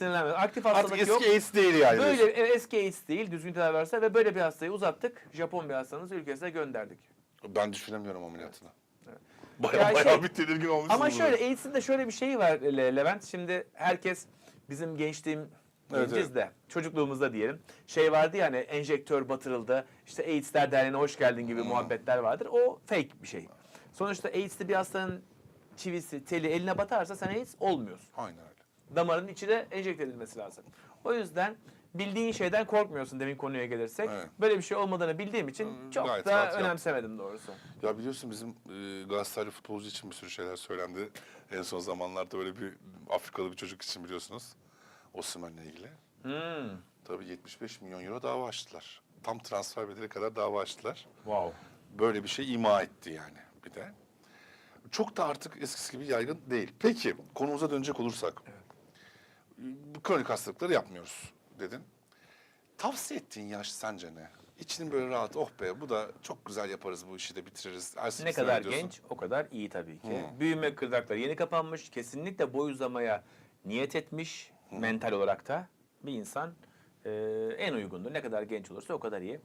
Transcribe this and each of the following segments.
Sinirlenmez. Aktif Artık hastalık eski yok. AIDS değil yani. Böyle diyorsun. e, eski AIDS değil, düzgün tedavi verse ve böyle bir hastayı uzattık. Japon bir hastamızı ülkesine gönderdik. Ben düşünemiyorum ameliyatını. Evet. Baya Ya baya şey- bir tedirgin olmuşsunuz. Ama şöyle AIDS'in de şöyle bir şeyi var Le- Levent. Şimdi herkes bizim gençliğim Evet, genciz evet. de çocukluğumuzda diyelim. Şey vardı ya hani enjektör batırıldı. işte AIDS'ler derneğine hoş geldin gibi muhabbetler vardır. O fake bir şey. Sonuçta AIDS'li bir hastanın çivisi, teli eline batarsa sen AIDS olmuyorsun. Aynen öyle. Damarın içine enjekte edilmesi lazım. O yüzden bildiğin şeyden korkmuyorsun demin konuya gelirsek. Evet. Böyle bir şey olmadığını bildiğim için Hı, çok gayet da rahat önemsemedim doğrusu. Ya biliyorsun bizim e, Galatasaraylı futbolcu için bir sürü şeyler söylendi. En son zamanlarda böyle bir Afrikalı bir çocuk için biliyorsunuz. Osimhen'le ilgili. Hmm. Tabii 75 milyon euro dava açtılar. Tam transfer bedeli kadar dava açtılar. Wow. Böyle bir şey ima etti yani bir de. Çok da artık eskisi gibi yaygın değil. Peki konumuza dönecek olursak. Bu kronik hastalıkları yapmıyoruz dedin. Tavsiye ettiğin yaş sence ne? İçinin böyle rahat oh be bu da çok güzel yaparız bu işi de bitiririz. Her Ne kadar diyorsun. genç o kadar iyi tabii ki. Hı. Büyüme kırdakları yeni kapanmış. Kesinlikle boy uzamaya niyet etmiş mental olarak da bir insan e, en uygundur. Ne kadar genç olursa o kadar iyi.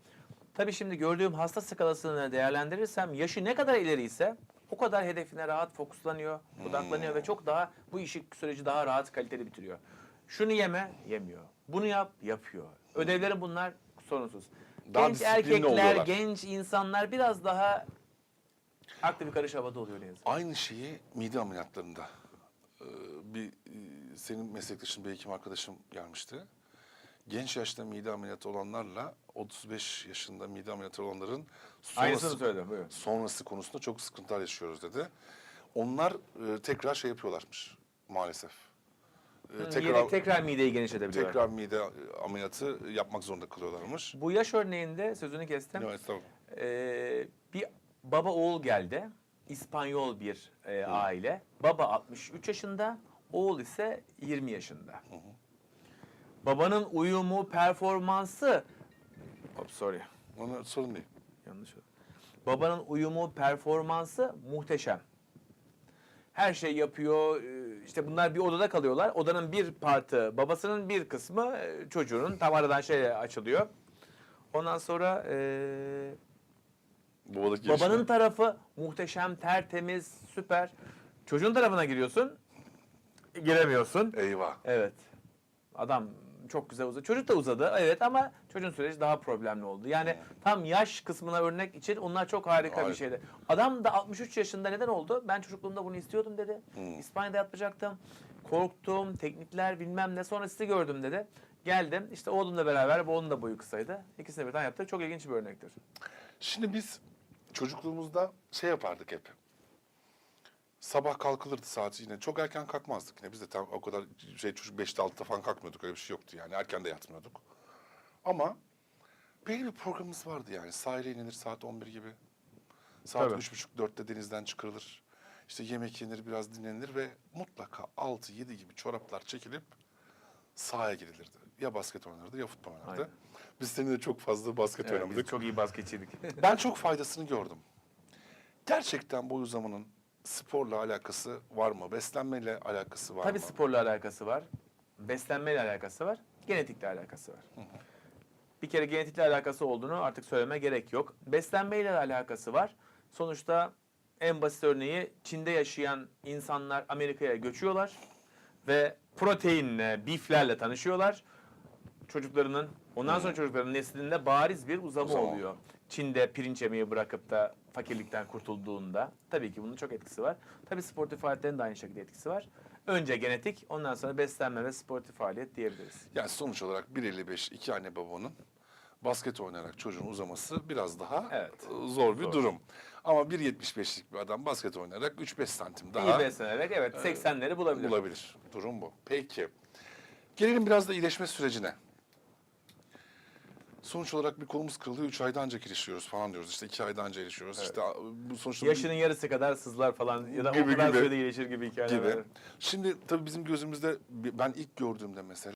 Tabii şimdi gördüğüm hasta skalasını değerlendirirsem yaşı ne kadar ileri ise o kadar hedefine rahat fokuslanıyor, odaklanıyor ve çok daha bu işi süreci daha rahat kaliteli bitiriyor. Şunu yeme, yemiyor. Bunu yap, yapıyor. Ödevlerin bunlar sorunsuz. Daha genç disiplinli erkekler, oluyorlar. genç insanlar biraz daha aklı bir karış havada oluyor ne yazık. ki. Aynı şeyi mide ameliyatlarında. Ee, bir e, senin meslektaşın bir hekim arkadaşım gelmişti. Genç yaşta mide ameliyatı olanlarla 35 yaşında mide ameliyatı olanların Aynısını sonrası, söyledim. Buyurun. sonrası konusunda çok sıkıntılar yaşıyoruz dedi. Onlar e, tekrar şey yapıyorlarmış maalesef. E, Tekrar, tekrar tekrar mideyi genişletebiliyorlar. tekrar mide ameliyatı yapmak zorunda kalıyorlarmış. Bu yaş örneğinde sözünü kestim. Evet, tamam. Ee, bir baba oğul geldi. İspanyol bir e, aile. Baba 63 yaşında, oğul ise 20 yaşında. Babanın uyumu, performansı Hop, sorry. Ona sorun değil. Yanlış oldu. Babanın uyumu, performansı muhteşem. Her şey yapıyor. Ee, İşte bunlar bir odada kalıyorlar. Odanın bir partı babasının bir kısmı e, çocuğunun tam aradan şey açılıyor. Ondan sonra e, Babadaki babanın gelişme. tarafı muhteşem, tertemiz, süper. Çocuğun tarafına giriyorsun. Giremiyorsun. Eyvah. Evet. Adam çok güzel uzadı. Çocuk da uzadı evet ama çocuğun süreci daha problemli oldu. Yani tam yaş kısmına örnek için onlar çok harika bir Harika. şeydi. Adam da 63 yaşında neden oldu? Ben çocukluğumda bunu istiyordum dedi. Hmm. İspanya'da yapacaktım. Korktum, teknikler bilmem ne sonra sizi gördüm dedi. Geldim işte oğlumla beraber bu onun da boyu kısaydı. İkisini birden yaptık. Çok ilginç bir örnektir. Şimdi biz çocukluğumuzda şey yapardık hep. Sabah kalkılırdı saat yine. Çok erken kalkmazdık yine. Biz de tam o kadar şey çocuk 5'te 6'da falan kalkmıyorduk. Öyle bir şey yoktu yani. Erken de yatmıyorduk. Ama belli bir programımız vardı yani. Sahile inilir saat 11 gibi. Saat Tabii. 3.30-4'te denizden çıkarılır. İşte yemek yenir, biraz dinlenilir ve mutlaka 6-7 gibi çoraplar çekilip sahaya girilirdi. Ya basket oynardı ya futbol oynardı. Aynen. Biz seninle çok fazla basket Evet, biz çok iyi basketçiydik. Ben çok faydasını gördüm. Gerçekten boy uzamanın sporla alakası var mı? Beslenmeyle alakası var Tabii mı? sporla alakası var. Beslenmeyle alakası var. Genetikle alakası var. Bir kere genetikle alakası olduğunu artık söyleme gerek yok. Beslenmeyle alakası var. Sonuçta en basit örneği Çin'de yaşayan insanlar Amerika'ya göçüyorlar ve proteinle, biflerle tanışıyorlar. Çocuklarının, ondan sonra çocukların neslinde bariz bir uzama Uzama. oluyor. Çin'de pirinç yemeği bırakıp da fakirlikten kurtulduğunda tabii ki bunun çok etkisi var. Tabii sportif faaliyetlerin de aynı şekilde etkisi var. Önce genetik, ondan sonra beslenme ve sportif faaliyet diyebiliriz. Yani sonuç olarak 1.55 iki anne babanın basket oynayarak çocuğun uzaması biraz daha Evet. e, zor bir Zor. durum. Ama 1.75'lik bir adam basket oynayarak 3-5 santim İyi daha beslenerek evet 80'leri bulabilir. bulabilir. Durum bu. Peki. Gelelim biraz da iyileşme sürecine. Sonuç olarak bir kolumuz kırılıyor, 3 ayda ancak iyileşiyoruz falan diyoruz. İşte 2 ayda ancak iyileşiyoruz. İşte bu sonuçta Yaşının yarısı kadar sızlar falan ya da Gibi o kadar gibi. sürede iyileşir gibi hikayeler gibi. var. Şimdi tabii bizim gözümüzde ben ilk gördüğümde mesela